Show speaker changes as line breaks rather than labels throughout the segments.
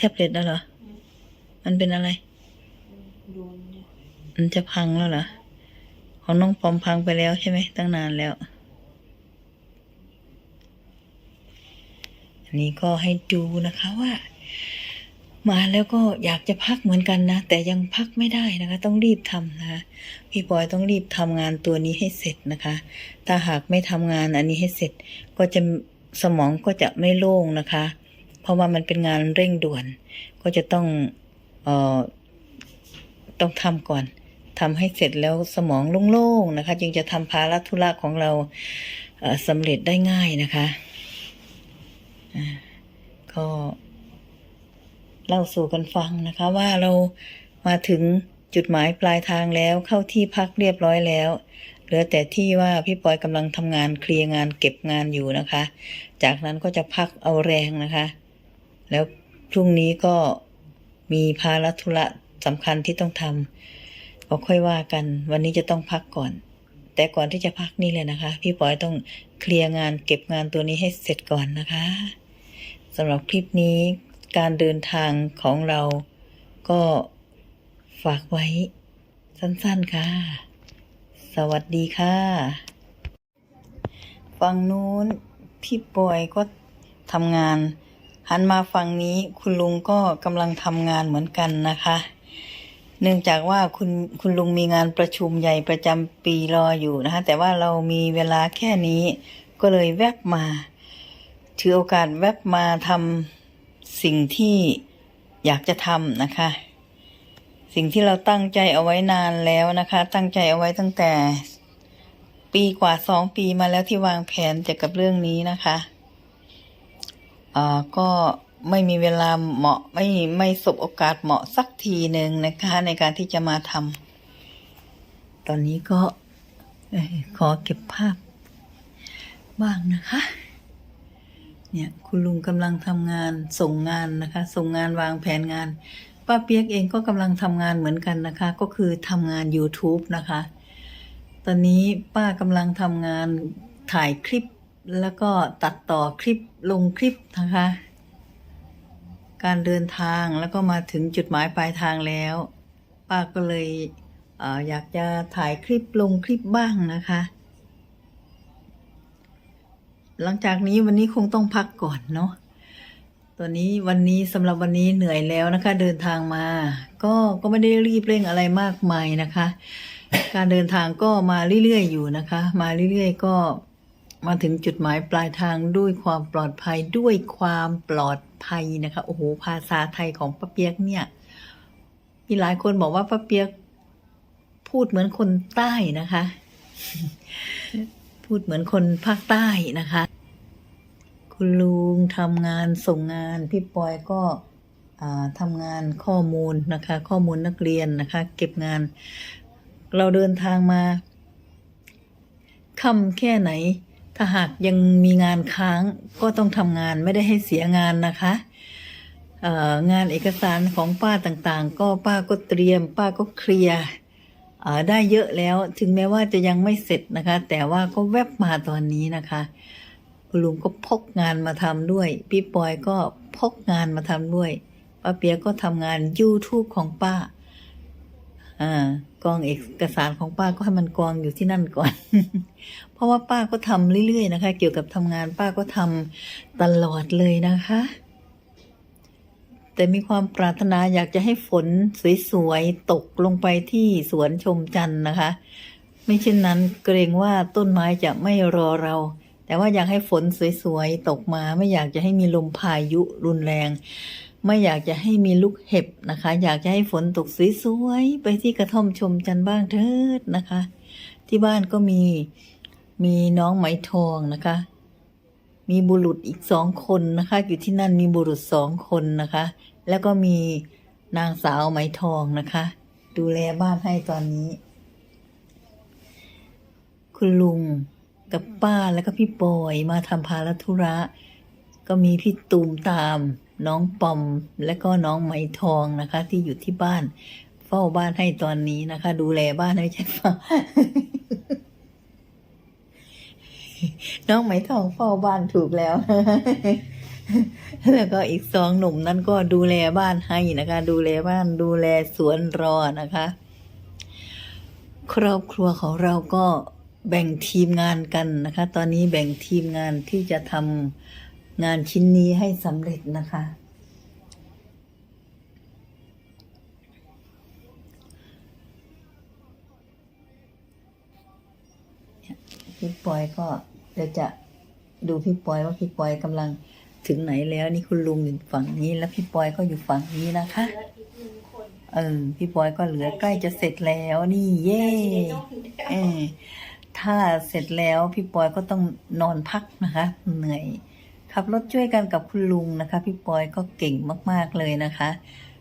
แท็บเล็ตแล้วเหรอ มันเป็นอะไร มันจะพังแล้วเหรอ ของน้องปอมพังไปแล้วใช่ไหมตั้งนานแล้ว อันนี้ก็ให้ดูนะคะว่า มาแล้วก็อยากจะพักเหมือนกันนะ แต่ยังพักไม่ได้นะคะ ต้องรีบทำนะคะ พี่บอยต้องรีบทำงานตัวนี้ให้เสร็จนะคะ ถ้าหากไม่ทำงานอันนี้ให้เสร็จก็จะสมองก็จะไม่โล่งนะคะ เพราะว่ามันเป็นงานเร่งด่วน ก็จะต้องเอ่อต้องทำก่อนทำให้เสร็จแล้วสมองโล่งๆนะคะ จึงจะทำภาระธุระของเราเสำเร็จได้ง่ายนะคะอ่าก็เล่าสู่กันฟังนะคะ ว่าเรามาถึงจุดหมายปลายทางแล้วเข้าที่พักเรียบร้อยแล้ว เหลือแต่ที่ว่าพี่ปอยกำลังทำงานเคลียร์งานเก็บงานอยู่นะคะ จากนั้นก็จะพักเอาแรงนะคะ แล้วพรุ่งนี้ก็มีภาระธุระสำคัญที่ต้องทำก็ค่อยว่ากัน วันนี้จะต้องพักก่อน แต่ก่อนที่จะพักนี่เลยนะคะ พี่ปอยต้องเคลียร์งานเก็บงานตัวนี้ให้เสร็จก่อนนะคะสำหรับคลิปนี้การเดินทางของเราก็ฝากไว้สั้นๆค่ะ สวัสดีค่ะ ฝั่งนู้นพี่ปอยก็ทำงาน หันมาฝั่งนี้คุณลุงก็กำลังทำงานเหมือนกันนะคะ เนื่องจากว่าคุณคุณลุงมีงานประชุมใหญ่ประจำปีรออยู่นะคะ แต่ว่าเรามีเวลาแค่นี้ก็เลยแวบมา ถือโอกาสแวบมาทำสิ่งที่อยากจะทำนะคะ สิ่งที่เราตั้งใจเอาไว้นานแล้วนะคะ ตั้งใจเอาไว้ตั้งแต่ปีกว่าสองปีมาแล้วที่วางแผนเกี่ยวกับเรื่องนี้นะคะ อ่อก็ไม่มีเวลาเหมาะไม่ไม่สบโอกาสเหมาะสักทีหนึ่งนะคะ ในการที่จะมาทำตอนนี้ก็ขอเก็บภาพบ้างนะคะ เนี่ยคุณลุงกำลังทำงานส่งงานนะคะ ส่งงานวางแผนงาน ป้าเปียกเองก็กำลังทำงานเหมือนกันนะคะ ก็คือทำงาน YouTube นะคะ ตอนนี้ป้ากำลังทำงานถ่ายคลิป แล้วก็ตัดต่อคลิปลงคลิปนะคะ การเดินทางแล้วก็มาถึงจุดหมายปลายทางแล้ว ป้าก็เลยเออยากจะถ่ายคลิปลงคลิปบ้างนะคะ หลังจากนี้วันนี้คงต้องพักก่อนเนาะตอนนี้วันนี้สำหรับวันนี้เหนื่อยแล้วนะคะ เดินทางมา ก็ก็ไม่ได้รีบเร่งอะไรมากมายนะคะ การเดินทางก็มาเรื่อยๆอยู่นะคะ มาเรื่อยๆก็ มาถึงจุดหมายปลายทางด้วยความปลอดภัยด้วยความปลอดภัยนะคะโอ้โหภาษาไทยของป้าเปียกเนี่ยมีหลายคนบอกว่าป้าเปียกพูดเหมือนคนใต้นะคะ พูดเหมือนคนภาคใต้นะคะ คุณลุงทำงานส่งงานพี่ปอยก็ทำงานข้อมูลนะคะ ข้อมูลนักเรียนนะคะ เก็บงาน เราเดินทางมาค่ำแค่ไหน ถ้าหากยังมีงานค้างก็ต้องทำงานไม่ได้ให้เสียงานนะคะงานเอกสารของป้าต่างๆ ก็ป้าก็เตรียม ป้าก็เคลียร์ได้เยอะแล้วถึงแม้ว่าจะยังไม่เสร็จนะคะ แต่ว่าก็แวบมาตอนนี้นะคะคุณลุงก็พกงานมาทำด้วย พี่ปอยก็พกงานมาทำด้วยป้าเปียก็ทำงาน YouTube ของป้า อ่ากองเอกสารของป้าก็ให้มันกองอยู่ที่นั่นก่อน เพราะว่าป้าก็ทำเรื่อยๆนะคะ เกี่ยวกับทำงานป้าก็ทำตลอดเลยนะคะ แต่มีความปรารถนาอยากจะให้ฝนสวยๆตกลงไปที่สวนชมจันทร์นะคะ ไม่เช่นนั้นเกรงว่าต้นไม้จะไม่รอเรา แต่ว่าอยากให้ฝนสวยๆตกมา ไม่อยากจะให้มีลมพายุรุนแรง ไม่อยากจะให้มีลูกเห็บนะคะ อยากจะให้ฝนตกสวยๆไปที่กระท่อมชมจันทร์บ้างเถิดนะคะ ที่บ้านก็มีมีน้องไหมทองนะคะ มีบุรุษอีกสองคนนะคะ อยู่ที่นั่นมีบุรุษสองคนนะคะ แล้วก็มีนางสาวไหมทองนะคะ ดูแลบ้านให้ตอนนี้ คุณลุงกับป้าแล้วก็พี่ปอยมาทำภารธุระ ก็มีพี่ตูมตาม น้องปอมและก็น้องไหมทองนะคะ ที่อยู่ที่บ้าน เฝ้าบ้านให้ตอนนี้นะคะ ดูแลบ้านไม่ใช่เฝ้าน้องไหมทองเฝ้าบ้านถูกแล้ว แล้วก็อีกสองหนุ่มนั้นก็ดูแลบ้านให้นะคะ ดูแลบ้านดูแลสวนรอนะคะ ครอบครัวของเราก็แบ่งทีมงานกันนะคะ ตอนนี้แบ่งทีมงานที่จะทำ งานชิ้นนี้ให้สำเร็จนะคะ พี่ปอยก็เดี๋ยวจะดูพี่ปอยว่าพี่ปอยกำลังถึงไหนแล้วนี่คุณลุงอยู่ฝั่งนี้แล้วพี่ปอยก็อยู่ฝั่งนี้นะคะ
อืออีกหนึ่งคน
เออพี่ปอยก็เหลือใกล้จะเสร็จแล้วนี่เย่เออถ้าเสร็จแล้วพี่ปอยก็ต้องนอนพักนะคะ เหนื่อย ขับรถช่วยกันกับคุณลุงนะคะ พี่ปอยก็เก่งมาก ๆเลยนะคะ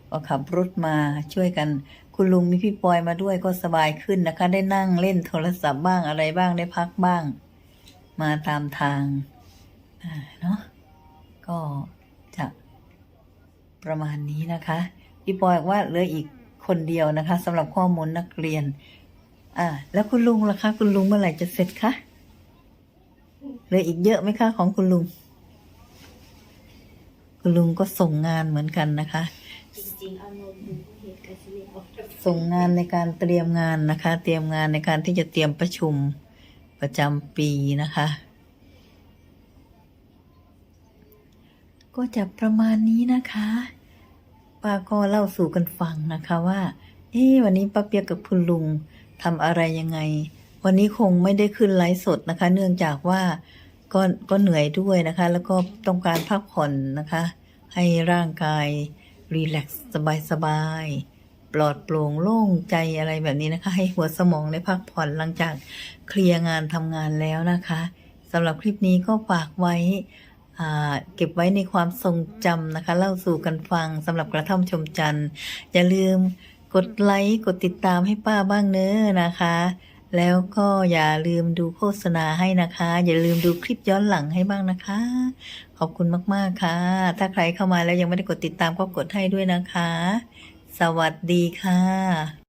ก็ขับรถมาช่วยกัน คุณลุงมีพี่ปอยมาด้วยก็สบายขึ้นนะคะ ได้นั่งเล่นโทรศัพท์บ้างอะไรบ้างได้พักบ้าง มาตามทางอ่าเนาะก็จะประมาณนี้นะคะ พี่ปอยว่าเหลืออีกคนเดียวนะคะสำหรับข้อมูลนักเรียน อ่า แล้วคุณลุงล่ะคะ คุณลุงเมื่อไหร่จะเสร็จคะเหลืออีกเยอะไหมคะของคุณลุง คุณลุงก็ส่งงานเหมือนกันนะคะ
ส่
งงานในการเตรียมงานนะคะ เตรียมงานในการที่จะเตรียมประชุมประจำปีนะคะ ก็จะประมาณนี้นะคะป้าก็เล่าสู่กันฟังนะคะว่า เอ๊วันนี้ป้าเปียกกับคุณลุงทำอะไรยังไง วันนี้คงไม่ได้ขึ้นไลฟ์สดนะคะ เนื่องจากว่า ก็ก็เหนื่อยด้วยนะคะ แล้วก็ต้องการพักผ่อนนะคะ ให้ร่างกายรีแลกซ์สบายๆปลอดโปร่งโล่งใจอะไรแบบนี้นะคะ ให้หัวสมองได้พักผ่อนหลังจากเคลียร์งานทำงานแล้วนะคะสำหรับคลิปนี้ก็ฝากไว้เก็บไว้ในความทรงจำนะคะ เล่าสู่กันฟังสำหรับกระท่อมชมจันทร์อย่าลืมกดไลค์ กดติดตามให้ป้าบ้างเน้อนะคะ แล้วก็อย่าลืมดูโฆษณาให้นะคะ อย่าลืมดูคลิปย้อนหลังให้บ้างนะคะ ขอบคุณมากๆค่ะ ถ้าใครเข้ามาแล้วยังไม่ได้กดติดตามก็กดให้ด้วยนะคะ สวัสดีค่ะ